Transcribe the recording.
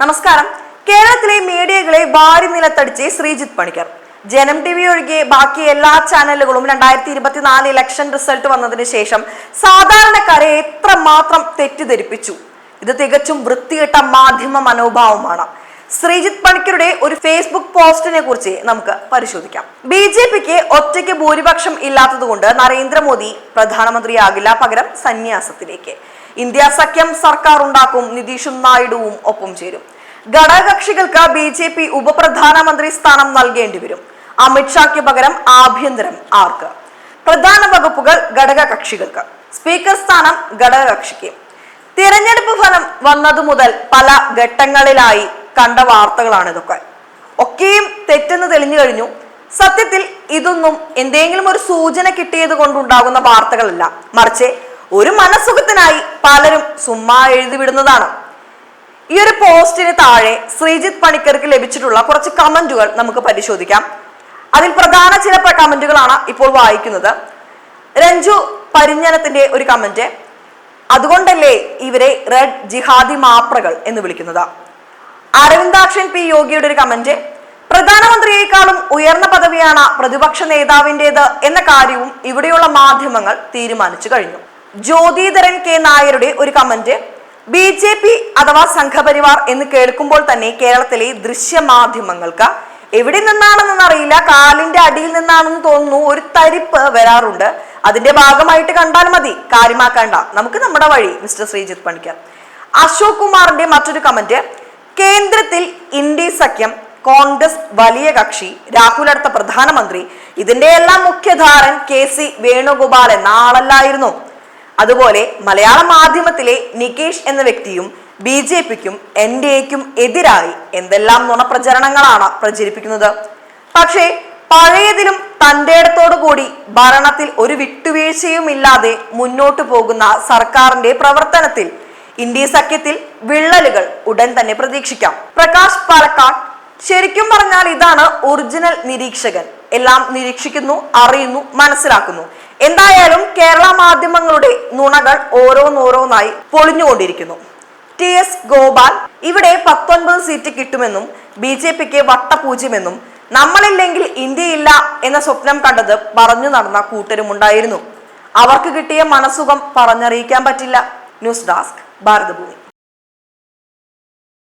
നമസ്കാരം. കേരളത്തിലെ മീഡിയകളെ വാരി നിലത്തടിച്ച് ശ്രീജിത്ത് പണിക്കർ. ജനം ടി വി ഒഴികെ ബാക്കി എല്ലാ ചാനലുകളും രണ്ടായിരത്തി ഇരുപത്തിനാല് ഇലക്ഷൻ റിസൾട്ട് വന്നതിന് ശേഷം സാധാരണക്കാരെ എത്ര മാത്രം തെറ്റിദ്ധരിപ്പിച്ചു? ഇത് തികച്ചും വൃത്തികെട്ട മാധ്യമ മനോഭാവമാണ്. ശ്രീജിത്ത് പണിക്കരുടെ ഒരു ഫേസ്ബുക്ക് പോസ്റ്റിനെ കുറിച്ച് നമുക്ക് പരിശോധിക്കാം. ബി ജെ പിക്ക് ഒറ്റയ്ക്ക് ഭൂരിപക്ഷം ഇല്ലാത്തതുകൊണ്ട് നരേന്ദ്രമോദി പ്രധാനമന്ത്രിയാകില്ല പകരം സന്യാസത്തിലേക്ക്. ഇന്ത്യ സഖ്യം സർക്കാർ ഉണ്ടാക്കും നിതീഷും നായിഡുവും ഒപ്പം ചേരും. ഘടകകക്ഷികൾക്ക് ബി ജെ പി ഉപപ്രധാനമന്ത്രി സ്ഥാനം നൽകേണ്ടി വരും. അമിത്ഷായ്ക്ക് പകരം ആഭ്യന്തരം ആർക്ക്? പ്രധാന വകുപ്പുകൾ ഘടക കക്ഷികൾക്ക് സ്പീക്കർ സ്ഥാനം ഘടകകക്ഷിക്ക്. തിരഞ്ഞെടുപ്പ് ഫലം വന്നതു മുതൽ പല ഘട്ടങ്ങളിലായി കണ്ട വാർത്തകളാണ് ഇതൊക്കെ. ഒക്കെയും തെറ്റെന്ന് തെളിഞ്ഞു കഴിഞ്ഞു. സത്യത്തിൽ ഇതൊന്നും എന്തെങ്കിലും ഒരു സൂചന കിട്ടിയത് കൊണ്ടുണ്ടാകുന്ന വാർത്തകളല്ല. മറിച്ച് ഒരു മനസുഖത്തിനായി പലരും സുമ്മാ എഴുതി വിടുന്നതാണ് ഈ ഒരു പോസ്റ്റിന് താഴെ ശ്രീജിത്ത് പണിക്കർക്ക് ലഭിച്ചിട്ടുള്ള കുറച്ച് കമന്റുകൾ നമുക്ക് പരിശോധിക്കാം. അതിൽ പ്രധാന ചില കമന്റുകളാണ് ഇപ്പോൾ വായിക്കുന്നത്. രഞ്ജു പരിഞ്ഞനത്തിന്റെ ഒരു കമന്റ് അതുകൊണ്ടല്ലേ ഇവരെ റെഡ് ജിഹാദി മാപ്രകൾ എന്ന് വിളിക്കുന്നത്? അരവിന്ദാക്ഷൻ പി യോഗിയുടെ ഒരു കമന്റ് പ്രധാനമന്ത്രിയേക്കാളും ഉയർന്ന പദവിയാണ് പ്രതിപക്ഷ നേതാവിന്റെത് എന്ന കാര്യവും ഇവിടെയുള്ള മാധ്യമങ്ങൾ തീരുമാനിച്ചു കഴിഞ്ഞു. ജ്യോതിധരൻ കെ നായരുടെ ഒരു കമന്റ് ബി ജെ പി അഥവാ സംഘപരിവാർ എന്ന് കേൾക്കുമ്പോൾ തന്നെ കേരളത്തിലെ ദൃശ്യമാധ്യമങ്ങൾക്ക് എവിടെ നിന്നാണെന്ന് അറിയില്ല. കാലിന്റെ അടിയിൽ നിന്നാണെന്ന് തോന്നുന്നു ഒരു തരിപ്പ് വരാറുണ്ട്. അതിന്റെ ഭാഗമായിട്ട് കണ്ടാൽ മതി. കാര്യമാക്കണ്ട. നമുക്ക് നമ്മുടെ വഴി മിസ്റ്റർ ശ്രീജിത്ത് പണിക്കർ. അശോക് കുമാറിന്റെ മറ്റൊരു കമന്റ് കേന്ദ്രത്തിൽ ഇന്ത്യ സഖ്യം കോൺഗ്രസ് വലിയ കക്ഷി രാഹുൽ അടുത്ത പ്രധാനമന്ത്രി ഇതിന്റെ എല്ലാം മുഖ്യധാരൻ കെ സി വേണുഗോപാൽ എന്ന ആളല്ലായിരുന്നു. അതുപോലെ മലയാള മാധ്യമത്തിലെ നികേഷ് എന്ന വ്യക്തിയും ബി ജെ പിക്കും എൻ ഡി എക്കും എതിരായി എന്തെല്ലാം നുണപ്രചരണങ്ങളാണ് പ്രചരിപ്പിക്കുന്നത്. പക്ഷേ പഴയതിലും തന്റെ കൂടി ഭരണത്തിൽ ഒരു വിട്ടുവീഴ്ചയും ഇല്ലാതെ മുന്നോട്ടു പോകുന്ന സർക്കാരിന്റെ പ്രവർത്തനത്തിൽ ഇന്ത്യ സഖ്യത്തിൽ വിള്ളലുകൾ ഉടൻ തന്നെ പ്രതീക്ഷിക്കാം. പ്രകാശ് പാലക്കാട് ശരിക്കും പറഞ്ഞാൽ ഇതാണ് ഒറിജിനൽ നിരീക്ഷകൻ. എല്ലാം നിരീക്ഷിക്കുന്നു അറിയുന്നു മനസ്സിലാക്കുന്നു. എന്തായാലും കേരള മാധ്യമങ്ങളുടെ നുണകൾ ഓരോന്നോരോന്നായി പൊളിഞ്ഞുകൊണ്ടിരിക്കുന്നു. ടി എസ് ഗോപാൽ ഇവിടെ പത്തൊൻപത് സീറ്റ് കിട്ടുമെന്നും ബി ജെ പിക്ക് വട്ടപൂജ്യമെന്നും നമ്മളില്ലെങ്കിൽ ഇന്ത്യയില്ല എന്ന സ്വപ്നം കണ്ടത് പറഞ്ഞു നടന്ന കൂട്ടരുമുണ്ടായിരുന്നു. അവർക്ക് കിട്ടിയ മനസുഖം പറഞ്ഞറിയിക്കാൻ പറ്റില്ല. News desk Bharatabhoomi.